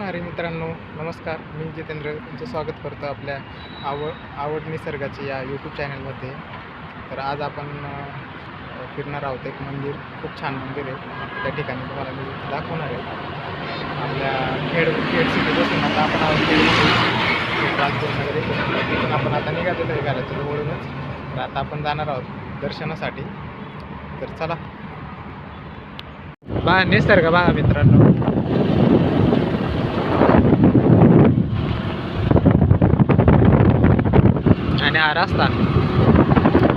हरे मित्रांनो. नमस्कार मी जितेंद्र. तुमचं स्वागत करतो आपल्या आवड आवड निसर्गाची या यूट्यूब चॅनलमध्ये तर आज आपण फिरणार आहोत एक मंदिर. खूप छान मंदिर आहे. त्या ठिकाणी तुम्हाला मी दाखवणार आहे. आपल्या खेड खेड सिटीपासून आता आपण आहोत राजपूर आपण आता निघालो तरी घालायचं जवळूनच. तर आता आपण जाणार आहोत दर्शनासाठी. तर चला. बा निसर्ग बघा मित्रांनो. आणि हा रस्ता.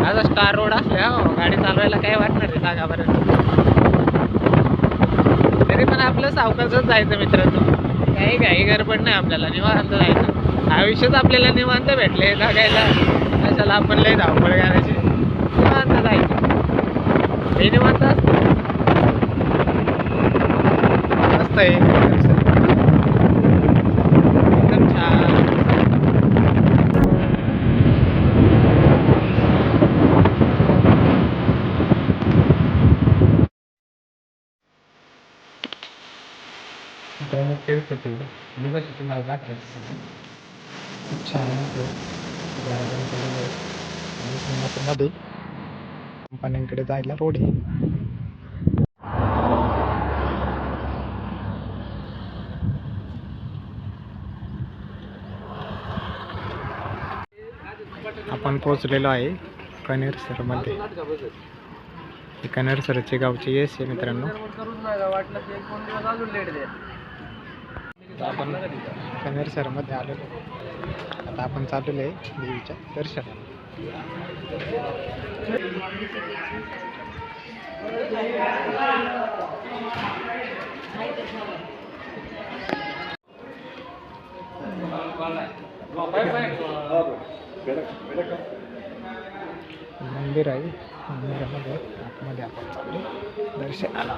आता स्टार रोड असल्या हो. गाडी चालवायला काय वाटणार आहे जागापर्यंत तरी पण आपलं सावकाशच जायचं मित्रांनो. काही काही गडबड नाही आपल्याला. निवांत जायचं. आयुष्यच आपल्याला निवांत भेटले जागायला. कशाला आपण लय धावपळ करायची? निवांत जायचं. हे निवांत असतं. आहे एकदम छान खूप छान आहे ते. गार्डन केलेलं आहे. आणि कंपन्यांकडे जायला रोड आहे. आपण पोहोचलेलो आहे कनेर सरमध्ये कनेर सरचे गावचे येस आहे मित्रांनो. आपण कनेर सरमध्ये आलेलो आता आपण चाललेलो आहे देवीच्या दर्शनाला. मंदिर आहे. मंदिरामध्ये आतमध्ये आपण चाललो दर्शनाला.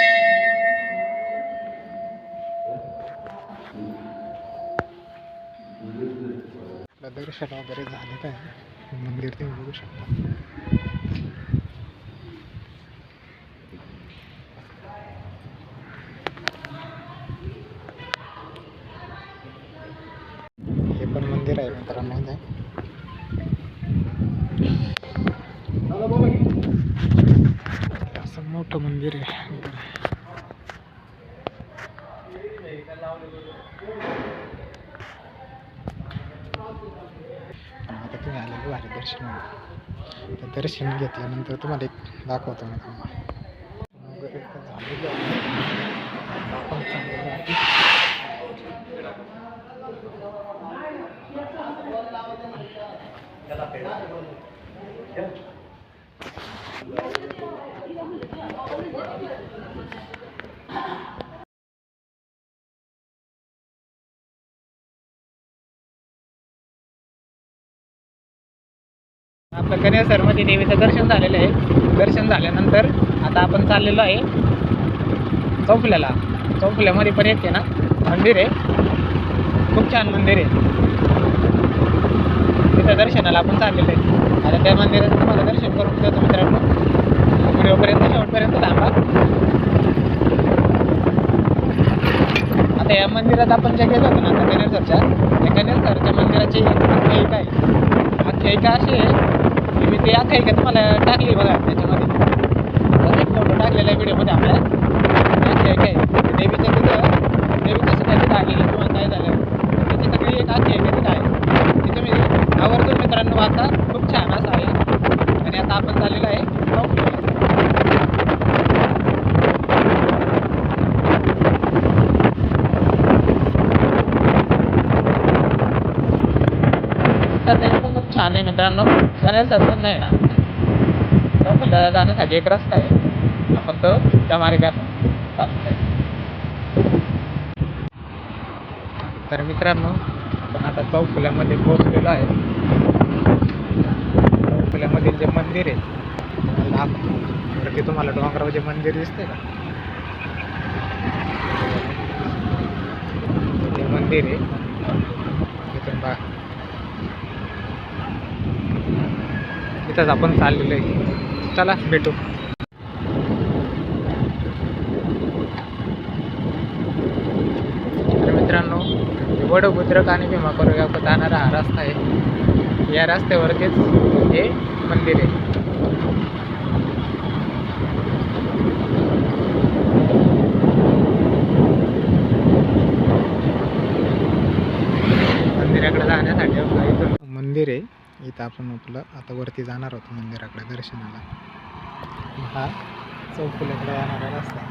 दर्शन वगैरे झालेलं आहे मंदिर तुम्ही बघू शकता. हे पण मंदिर आहे मित्रांनो. इथे. असं मोठं मंदिर आहे. दर्शन घेतल्यानंतर तुम्हाला एक दाखवतो मी तुम्हाला वगैरे तर झालेलं आहे. आपण चाललेलो आहे. आपलं कन्या देवीचं दर्शन झालेलं आहे. दर्शन झाल्यानंतर आता आपण चाललेलो आहे. चौफुल्याला. चौफुल्यामध्ये पण एक ना मंदिर आहे. खूप छान मंदिर आहे. तिथं दर्शनाला आपण चाललेलो आहे. आता त्या मंदिराचं तुम्हाला दर्शन करून देतो मित्रांनो. व्हिडिओपर्यंत शेवटपर्यंत थांबा. आता या मंदिरात आपण जे गेलो होतो ना आता कनेरसरच्या त्या कन्यासरच्या मंदिराची आख्यायिका आहे. आख्यायिका अशी आहे मी ती आख्यायिका तुम्हाला टाकली बघा त्याच्यामध्ये. आता एक फोटो टाकलेला आहे व्हिडिओमध्ये आपल्या ती आख्यायिका आहे तिथं देवी कसं काय तिथं आलेली किंवा काय झालं त्याची सगळी एक आख्यायिका तिथं आहे. ती तुम्ही आवर्जून मित्रांनो वाचा. खूप छान असं आहे. आणि आता आपण चाललेलो आहे चौफुल्याला. तर ते पण मित्रांनो चालेल तसं नाही ना चौफुल्याला जाण्यासाठी एक रस्ता आहे. आपण तो त्या मार्गात तर मित्रांनो आपण आता चौफुल्यामध्ये पोहोचलेलो आहे. चौफुल्यामधील जे मंदिर आहे ते तुम्हाला डोंगरावर जे मंदिर दिसते का? ते मंदिर आहे. तिथून बा तिथंच आपण चाललेलो आहे चला भेटू. तर मित्रांनो बुद्रक आणि भीमाकोर जाणारा हा रस्ता आहे. या रस्त्यावरतीच हे मंदिर आहे मंदिराकडे जाण्यासाठी आपलं इथं मंदिर आहे आपण आपलं आता वरती जाणार होतो मंदिराकडे दर्शनाला. हा चौफुल्याकडे जाणारा रस्ता.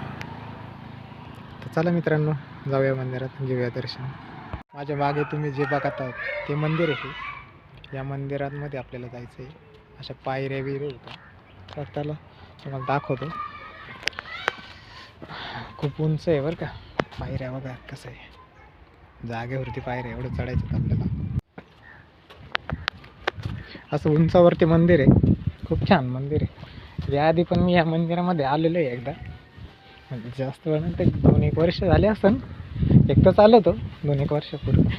तर चला मित्रांनो जाऊया मंदिरात घेऊया दर्शन. माझ्या मागे तुम्ही जे बघत आहात ते मंदिर आहे. या मंदिरांमध्ये आपल्याला जायचं आहे अशा पायऱ्या बिऱ्या होत्या. तर त्याला तुम्हाला दाखवतो. खूप उंच आहे बरं का. पायऱ्या बघा कसं आहे. जागेवरती पायऱ्या एवढं चढायचं आपल्याला असं उंचावरती मंदिर आहे. खूप छान मंदिर आहे. म्हणजे याआधी पण मी या मंदिरामध्ये आलेलो आहे एकदा. म्हणजे जास्त वेळ ते दोन एक वर्ष झाले असन. एकदाच आलो होतो दोन एक वर्षापूर्वी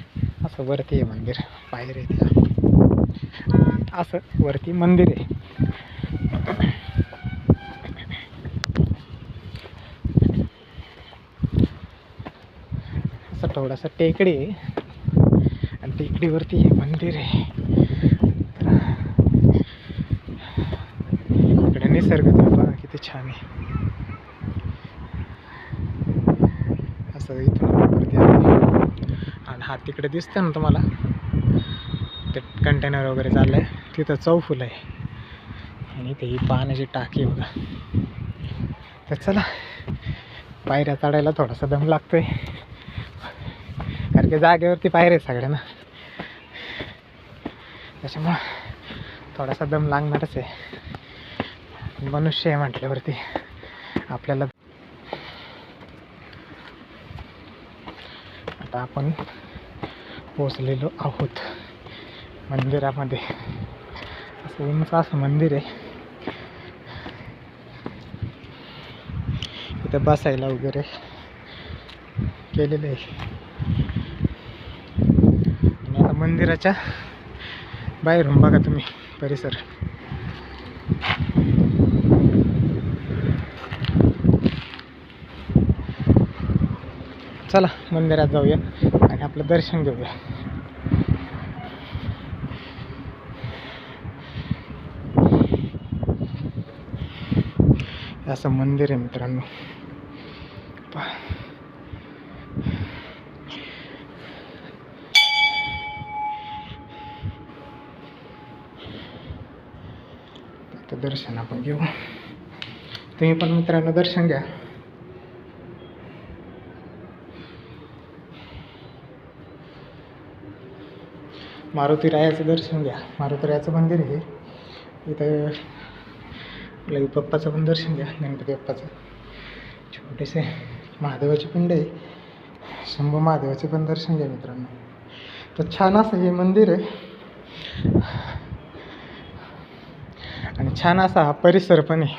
असं वरती आहे मंदिर पायऱ्या त्या असं वरती मंदिर आहे. असं थोडासा टेकडी आहे. आणि टेकडीवरती हे मंदिर आहे. निसर्ग बघा किती छान आहे. असं इथून आणि हा तिकडे दिसतं ना तुम्हाला? ते कंटेनर वगैरे चाललं आहे तिथं चौफुल आहे. आणि इथे ही पाण्याची टाकी बघा. तर चला पायऱ्या चढायला थोडासा दम लागतोय. कारण की जागेवरती पायऱ्या आहे सगळ्यांना त्याच्यामुळं थोडासा दम लागणारच आहे. मनुष्य आहे म्हटल्यावरती आपल्याला आता आपण पोचलेलो आहोत मंदिरामध्ये. असं उंच असं मंदिर आहे. इथं बसायला वगैरे केलेलं आहे. आणि आता मंदिराच्या बाहेरून बघा तुम्ही परिसर. चला मंदिरात जाऊया आणि आपलं दर्शन घेऊया. असं मंदिर आहे मित्रांनो. पहा. दर्शन आपण घेऊ. तुम्ही पण मित्रांनो दर्शन घ्या. मारुती रायाचं दर्शन घ्या. मारुती रायाचं मंदिर आहे. हे. इथं आपल्या बाप्पाचं पण दर्शन घ्या गणपती बाप्पाचं. छोटेसे महादेवाचे पिंड आहे. शंभू महादेवाचे पण दर्शन घ्या मित्रांनो. तर छान असं हे मंदिर आहे. आणि छान असा हा परिसर पण आहे.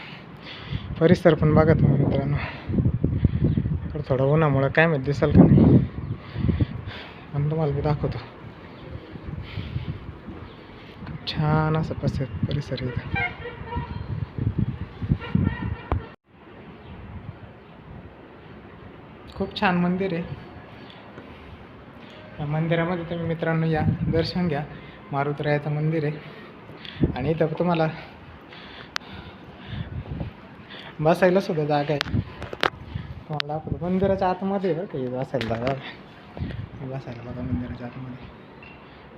परिसर पण बघा तुम्ही मित्रांनो. थोडं उन्हामुळं काय माहिती दिसाल का नाही. पण तुम्हाला मी दाखवतो. छान असं पसर परिसर आहे इथं. खूप छान मंदिर आहे. या मंदिरामध्ये तुम्ही मित्रांनो या दर्शन घ्या. मारुतरायाचं मंदिर आहे. आणि इथं तुम्हाला बसायला सुद्धा जागा आहे. तुम्हाला दाखवतो मंदिराच्या आतमध्ये आहे बरं बसायला जागा बसायला बघा मंदिराच्या आतमध्ये.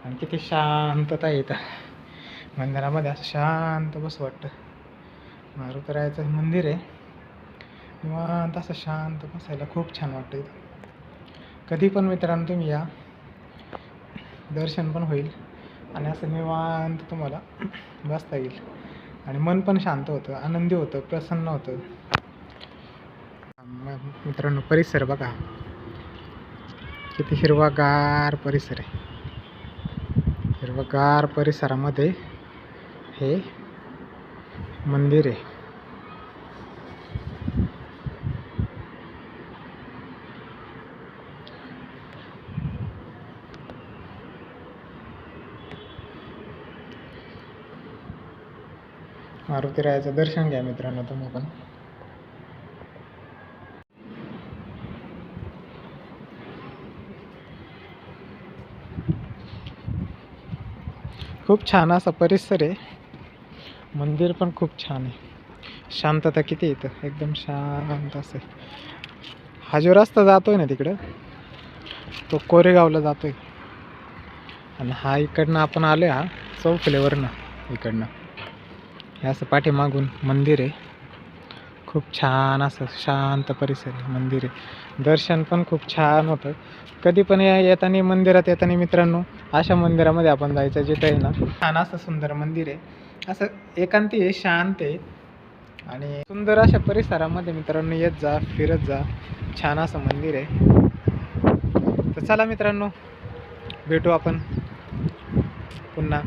आणि किती शांतता येतं. मंदिरामध्ये असं शांत बस वाटतं. मारुतरायाचं मंदिर आहे. निवांत असं शांत बसायला खूप छान वाटतं इथं. कधी पण मित्रांनो तुम्ही या. दर्शन पण होईल. आणि असं निवांत तुम्हाला बसता येईल. आणि मन पण शांत होतं. आनंदी होतं. प्रसन्न होतं. मित्रांनो परिसर बघा. किती हिरवागार परिसर आहे. हिरवगार परिसरामध्ये हे मंदिर आहे. मारुतीरायाचं दर्शन घ्या मित्रांनो तुम्ही पण. खूप छान असा परिसर आहे. मंदिर पण खूप छान आहे. शांतता किती येतं इथं? एकदम शांत असं हाजो हा जो रस्ता जातोय ना तिकडं तो कोरेगावला जातोय. आणि हा इकडनं आपण आलोय हा चौफुलेवरनं इकडनं. हे असं पाठीमागून मंदिर आहे. खूप छान असं शांत परिसर आहे मंदिर आहे. दर्शन पण खूप छान होतं. कधी पण या येताना मंदिरात येताना मित्रांनो अशा मंदिरामध्ये आपण जायचं जिथं आहे ना छान असं सुंदर मंदिर आहे. असं एकांती आहे शांत आहे. आणि सुंदर अशा परिसरामध्ये मित्रांनो येत जा फिरत जा. छान असं मंदिर आहे. तर चला मित्रांनो भेटू आपण पुन्हा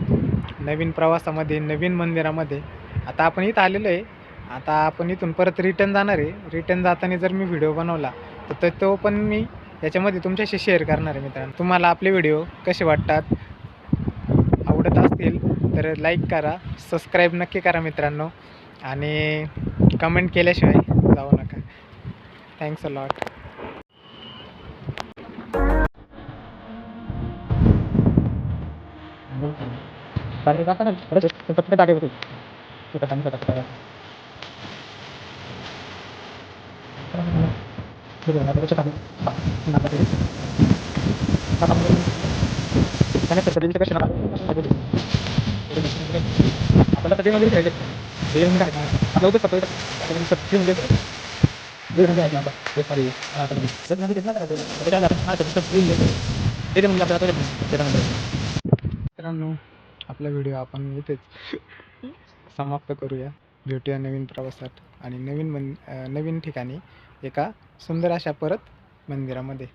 नवीन प्रवासामध्ये नवीन मंदिरामध्ये. आता आपण इथं आलेलो आहे. आता आपण इथून परत रिटर्न जाणार आहे. रिटर्न जाताना जर मी व्हिडिओ बनवला तर तो- पण मी याच्यामध्ये तुमच्याशी शेअर करणार आहे मित्रांनो. तुम्हाला आपले व्हिडिओ कसे वाटतात आवडत असतील तर लाईक करा सबस्क्राईब नक्की करा मित्रांनो. आणि कमेंट केल्याशिवाय जाऊ नका. थँक्स अ लॉट मित्रांनो आपला व्हिडिओ आपण इथेच समाप्त करूया. भेटूया नवीन प्रवासात आणि नवीन मन नवीन ठिकाणी एका सुंदर अशा परत मंदिरामध्ये.